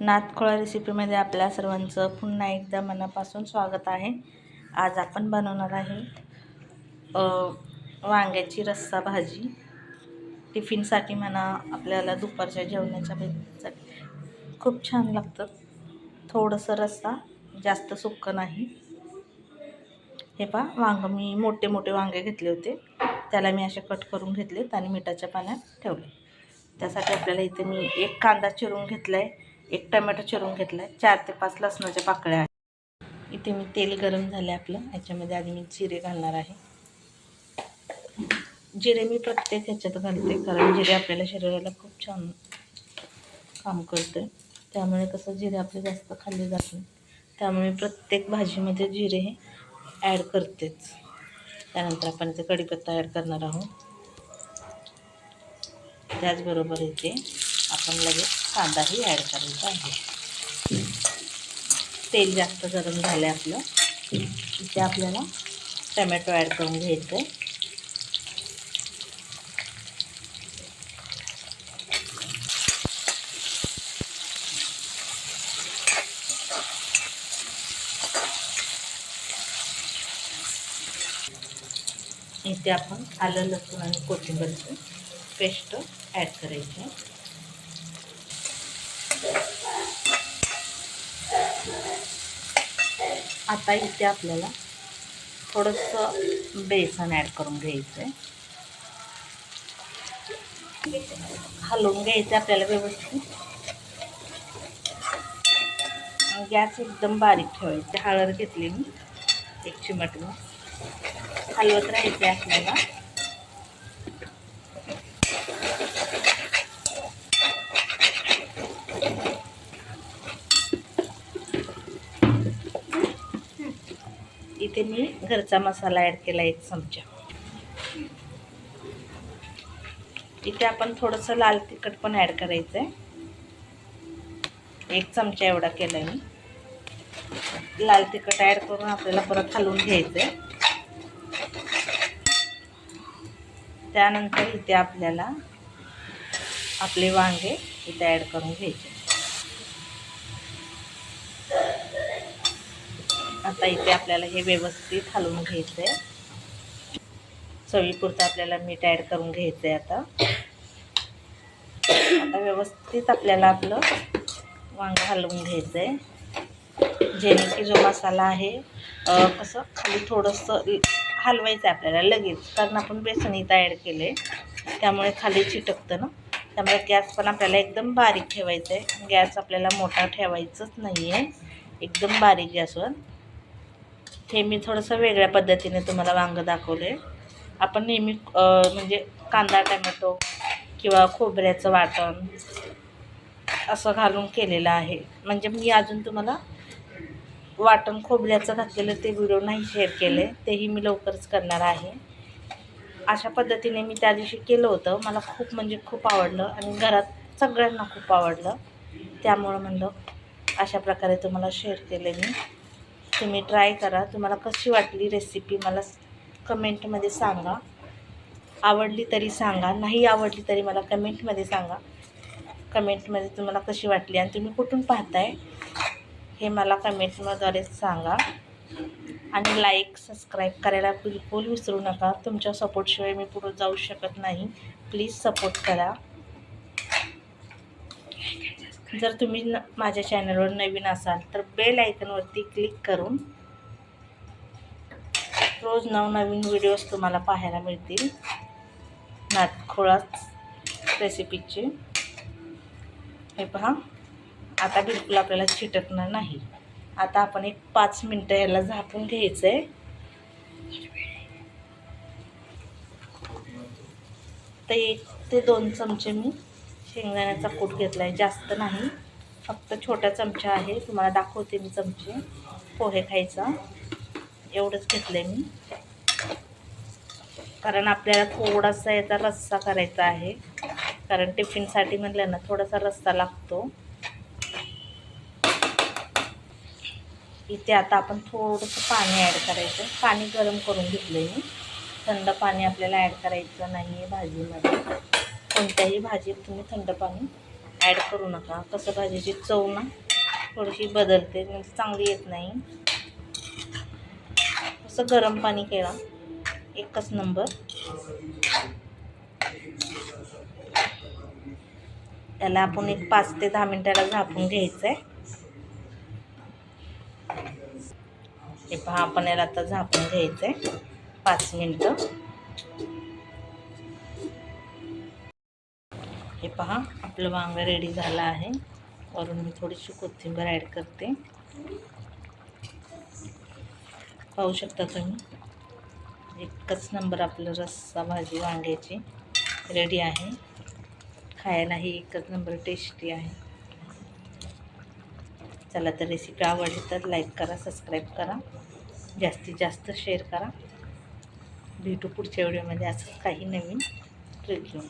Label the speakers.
Speaker 1: नातखोळा रेसिपीमध्ये आपल्या सर्वांचं पुन्हा एकदा मनापासून स्वागत आहे. आज आपण बनवणार आहे वांग्याची रस्सा भाजी. टिफिनसाठी म्हणा आपल्याला दुपारच्या जेवणाच्या वेळेसाठी. खूप छान लागतं. थोडंसं रस्सा जास्त सुक्क नाही. हे पहा वांग मी मोठे मोठे वांगे घेतले होते. त्याला मी असे कट करून घेतलेत आणि मिठाच्या पाण्यात ठेवले. त्यासाठी आपल्याला इथे मी एक कांदा चिरून घेतला आहे एक टमॅटो चिरून घेतला आहे चार ते पाच लसणाच्या पाकळ्या आहेत. इथे मी तेल गरम झालं आपलं. याच्यामध्ये आधी मी जिरे घालणार आहे. जिरे मी प्रत्येक ह्याच्यात घालते कारण जिरे आपल्याला शरीराला खूप छान काम करते त्यामुळे कसं जिरे आपले जास्त खाल्ले जात नाही. त्यामुळे प्रत्येक भाजीमध्ये जिरे हे ॲड करतेच. त्यानंतर आपण इथे कढीपत्ता ॲड करणार आहोत. त्याचबरोबर इथे आपण लगेच कांदाही ॲड करायचा आहे. तेल जास्त गरम झालं आहे आपलं. इथे आपल्याला टमॅटो ॲड करून घ्यायचं आहे इथे आपण आलं लसूण आणि कोथिंबीरची पेस्ट ॲड करायची आहे आता इथे आपल्याला थोडंसं बेसन ॲड करून घ्यायचं आहे हलवून घ्यायचं आपल्याला व्यवस्थित. गॅस एकदम बारीक ठेवायचे. हळद घेतली मी. एक चिमटला हलवत राहायचे आपल्याला. इथे मी घरचा मसाला ॲड केला एक चमचा. इथे आपण थोडंसं लाल तिखट पण ॲड करायचं आहे एक चमचा एवढा केला मी. लाल तिखट ॲड करून आपल्याला परत हलवून घ्यायचं आहे त्यानंतर इथे आपल्याला आपले वांगे इथे ॲड करून घ्यायचे. आता इथे आपल्याला हे व्यवस्थित हलवून घ्यायचं आहे चवीपुरतं आपल्याला मीठ ॲड करून घ्यायचं आहे आता. आता व्यवस्थित आपल्याला आपलं वांग हलवून घ्यायचं आहे जेणे की जो मसाला आहे कसं खाली थोडंसं हलवायचं आहे आपल्याला लगेच कारण आपण बेसन इथं ॲड केलं आहे त्यामुळे खाली चिटकतं ना. त्यामुळे गॅस पण आपल्याला एकदम बारीक ठेवायचं आहे गॅस आपल्याला मोठा ठेवायचंच नाही आहे एकदम बारीक गॅसवर. हे मी थोडंसं वेगळ्या पद्धतीने तुम्हाला वांगं दाखवलं आहे आपण नेहमी म्हणजे कांदा टमॅटो किंवा खोबऱ्याचं वाटण असं घालून केलेलं आहे. म्हणजे मी अजून तुम्हाला वाटण खोबऱ्याचं घातलेलं ते व्हिडिओ नाही शेअर केले तेही मी लवकरच करणार आहे. अशा पद्धतीने मी त्या दिवशी केलं होतं. मला खूप म्हणजे खूप आवडलं आणि घरात सगळ्यांना खूप आवडलं. त्यामुळं म्हणलं अशा प्रकारे तुम्हाला शेअर केले मी. तुम्ही ट्राय करा. तुम्हाला कशी वाटली रेसिपी मला कमेंटमध्ये सांगा. आवडली तरी सांगा. नाही आवडली तरी मला कमेंटमध्ये सांगा. कमेंटमध्ये तुम्हाला कशी वाटली आणि तुम्ही कुठून पाहताय हे मला कमेंटद्वारे सांगा. आणि लाईक सबस्क्राईब करायला बिलकुल विसरू नका. तुमच्या सपोर्टशिवाय मी पुढं जाऊ शकत नाही. प्लीज सपोर्ट करा. जर तुम्ही न माझ्या चॅनलवर नवीन असाल तर बेल आयकनवरती क्लिक करून रोज नवनवीन व्हिडिओज तुम्हाला पाहायला मिळतील. नातखोळाच रेसिपीचे हे पहा. आता बिलकुल आपल्याला चिटकणार नाही. आता आपण एक पाच मिनटं याला झाकून घ्यायचं आहे तर एक ते दोन चमचे मी शेंगदाण्याचा कूट घेतला आहे जास्त नाही. फक्त छोटा चमचा आहे. तुम्हाला दाखवते मी चमचे. पोहे खायचा. एवढंच घेतलं आहे मी. कारण आपल्याला थोडासा याचा रस्सा करायचा आहे. कारण टिफिनसाठी म्हटलं ना थोडासा रस्सा लागतो. इथे आता आपण थोडंसं पाणी ॲड करायचं. पाणी गरम करून घेतलं आहे मी. थंड पाणी आपल्याला ॲड करायचं नाही आहे भाजीमध्ये. कोणत्याही भाजीत तुम्ही थंड पाणी ॲड करू नका. कसं भाजीची चव ना थोडीशी बदलते म्हणजे चांगली येत नाही. असं गरम पाणी केला. एकच नंबर त्याला आपण एक पाच ते दहा मिनिटाला झापून घ्यायचं आहे हे पहा आपण याला आता झापून घ्यायचं आहे पाच मिनटं. हे पहा आपलं वांगं रेडी झालं आहे. वरून मी थोडीशी कोथिंबीर ॲड करते. पाहू शकता तुम्ही एकच नंबर आपलं रस्सा भाजी वांग्याची रेडी आहे. खायलाही एकच नंबर टेस्टी आहे. चला तर रेसिपी आवडली तर लाईक करा सबस्क्राईब करा. जास्तीत जास्त शेअर करा. भेटू पुढच्या व्हिडिओमध्ये असंच काही नवीन ट्रिक घेऊन